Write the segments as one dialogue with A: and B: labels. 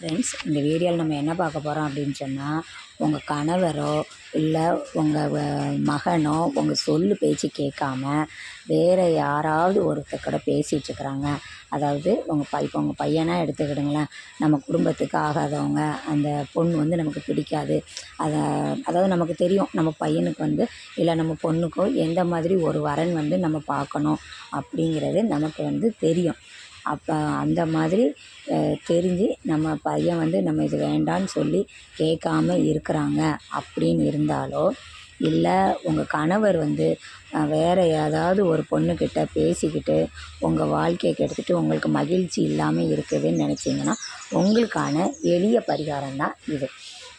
A: Friends இந்த வீடியோவில் நம்ம என்ன பார்க்க போகிறோம் அப்படின்னு சொன்னால் உங்கள் கணவரோ இல்லை உங்கள் மகனோ உங்கள் சொல்லு பேச்சு கேட்காம வேறு யாராவது ஒருத்தர் கூட பேசிகிட்டு இருக்கிறாங்க. அதாவது உங்கள் பை இப்போ உங்கள் பையனாக எடுத்துக்கிடுங்களேன். நம்ம குடும்பத்துக்கு ஆகாதவங்க அந்த பொண்ணு வந்து நமக்கு பிடிக்காது. அதை அதாவது நமக்கு தெரியும் நம்ம பையனுக்கு வந்து இல்லை நம்ம பொண்ணுக்கோ எந்த மாதிரி ஒரு வரன் வந்து நம்ம பார்க்கணும் அப்படிங்கிறது நமக்கு வந்து தெரியும். அப்போ அந்த மாதிரி தெரிஞ்சு நம்ம பையன் வந்து நம்ம இது வேண்டான்னு சொல்லி கேட்காம இருக்கிறாங்க அப்படின்னு இருந்தாலோ இல்லை உங்கள் கணவர் வந்து வேறு ஏதாவது ஒரு பொண்ணுக்கிட்ட பேசிக்கிட்டு உங்கள் வாழ்க்கையை கெடுத்துட்டு உங்களுக்கு மகிழ்ச்சி இல்லாமல் இருக்குதுன்னு நினச்சிங்கன்னா உங்களுக்கான எளிய பரிகாரம் தான் இது.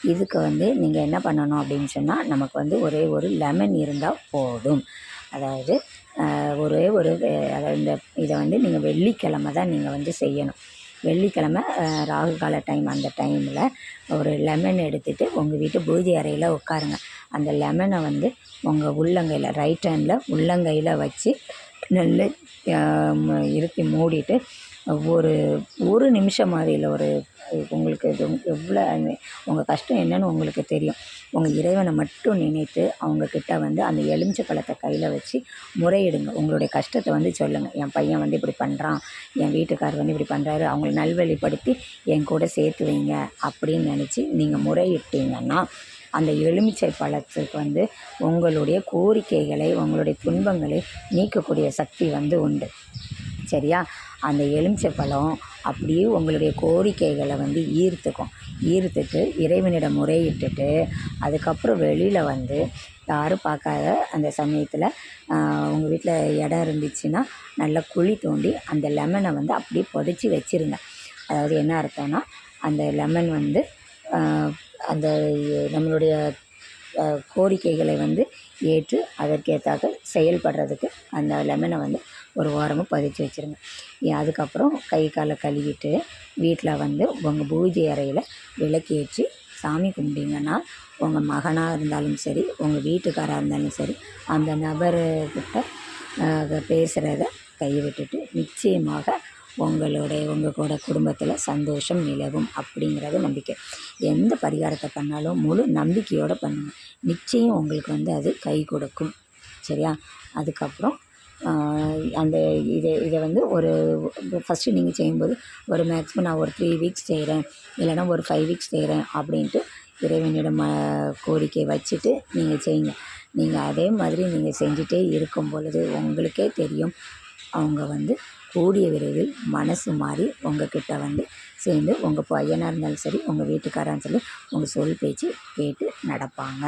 A: இதுக்கு வந்து நீங்கள் என்ன பண்ணணும் அப்படின்னு சொன்னால் நமக்கு வந்து ஒரே ஒரு லெமன் இருந்தால் போதும். அதாவது ஒரே ஒரு அதாவது இந்த இதை வந்து நீங்கள் வெள்ளிக்கிழம தான் நீங்கள் வந்து செய்யணும். வெள்ளிக்கிழம ராகு கால டைம் அந்த டைமில் ஒரு லெமன் எடுத்துகிட்டு உங்கள் வீட்டு பூஜை அறையில் உட்காருங்க. அந்த லெமனை வந்து உங்கள் உள்ளங்கையில் ரைட் ஹேண்டில் உள்ளங்கையில் வச்சு நல்ல இருத்தி மூடிட்டு ஒரு ஒரு நிமிஷம் மாதிரி இல்லை ஒரு உங்களுக்கு இது எவ்வளோ உங்கள் கஷ்டம் என்னன்னு உங்களுக்கு தெரியும். உங்கள் இறைவனை மட்டும் நினைத்து அவங்கக்கிட்ட வந்து அந்த எலுமிச்சை பழத்தை கையில் வச்சு முறையிடுங்க. உங்களுடைய கஷ்டத்தை வந்து சொல்லுங்கள் என் பையன் வந்து இப்படி பண்ணுறான் என் வீட்டுக்கார் வந்து இப்படி பண்ணுறாரு அவங்கள நல்வழிப்படுத்தி என் கூட சேர்த்து வைங்க அப்படின்னு நினச்சி நீங்கள் முறையிட்டீங்கன்னா அந்த எலுமிச்சை பழத்துக்கு வந்து உங்களுடைய கோரிக்கைகளை உங்களுடைய துன்பங்களை நீக்கக்கூடிய சக்தி வந்து உண்டு. சரியா? அந்த எலுமிச்சை பழம் அப்படியே உங்களுடைய கோரிக்கைகளை வந்து ஈர்த்துக்கும். ஈர்த்துட்டு இறைவனிடம் முறையிட்டுட்டு அதுக்கப்புறம் வெளியில் வந்து யாரும் பார்க்காத அந்த சமயத்தில் உங்கள் வீட்டில் இடம் இருந்துச்சுன்னா நல்லா குழி தோண்டி அந்த லெமனை வந்து அப்படியே புதைச்சி வச்சுருங்க. அதாவது என்ன அர்த்தம்னா அந்த லெமன் வந்து அந்த நம்மளுடைய கோரிக்கைகளை வந்து ஏற்று அதற்கேற்றாக செயல்படுறதுக்கு அந்த லெமனை வந்து ஒரு ஓரமாக பதிச்சு வச்சுருங்க. அதுக்கப்புறம் கை காலை கழுவிட்டு வீட்டில் வந்து உங்கள் பூஜை அறையில் விளக்கேற்றி சாமி கும்பிட்டீங்கன்னா உங்கள் மகனாக இருந்தாலும் சரி உங்கள் வீட்டுக்காராக இருந்தாலும் சரி அந்த நபர்கிட்ட பேசுகிறத கைவிட்டுட்டு நிச்சயமாக உங்களுடைய உங்கள் கூட குடும்பத்தில் சந்தோஷம் நிலவும் அப்படிங்கிறது நம்பிக்கை. எந்த பரிகாரத்தை பண்ணாலும் முழு நம்பிக்கையோடு பண்ணுங்கள் நிச்சயம் உங்களுக்கு வந்து அது கை கொடுக்கும். சரியா? அதுக்கப்புறம் அந்த இதை இதை வந்து ஒரு ஃபஸ்ட்டு நீங்கள் செய்யும்போது ஒரு மேக்ஸிமம் நான் ஒரு த்ரீ வீக்ஸ் செய்கிறேன் இல்லைனா ஒரு ஃபைவ் வீக்ஸ் செய்கிறேன் அப்படின்ட்டு இறைவனிடம் கோரிக்கை வச்சுட்டு நீங்கள் செய்யுங்க. நீங்கள் அதே மாதிரி நீங்கள் செஞ்சுட்டே இருக்கும் பொழுது உங்களுக்கே தெரியும். அவங்க வந்து கூடிய விரைவில் மனசு மாறி உங்கக்கிட்ட வந்து சேர்ந்து உங்கள் பையனாக இருந்தாலும் சரி உங்கள் வீட்டுக்காராக இருந்தாலும் உங்கள் சொல் பேச்சு கேட்டு நடப்பாங்க.